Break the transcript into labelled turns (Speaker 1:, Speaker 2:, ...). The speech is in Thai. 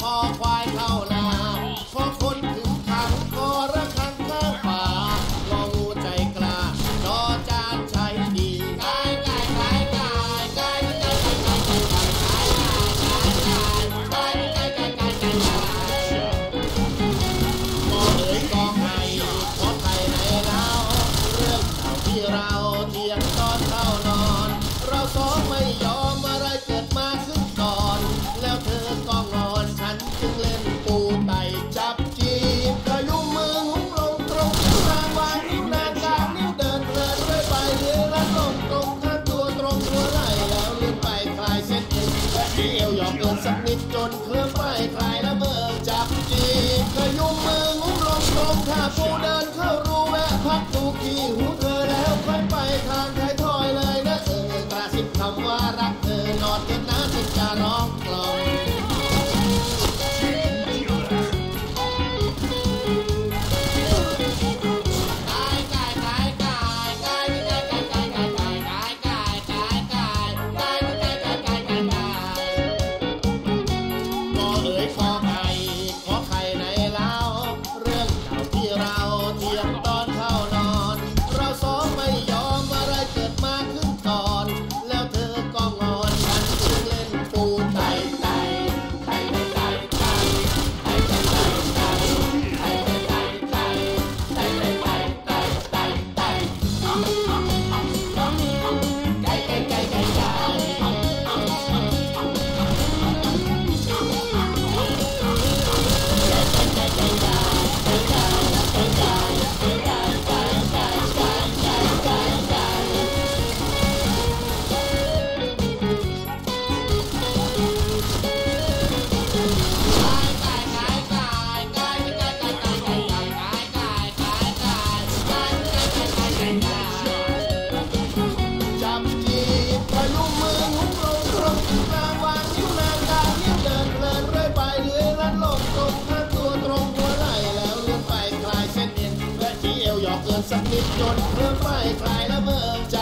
Speaker 1: Họ savoir. เกิดสักนิดจนเพื่อไฟคลายละเมินใจ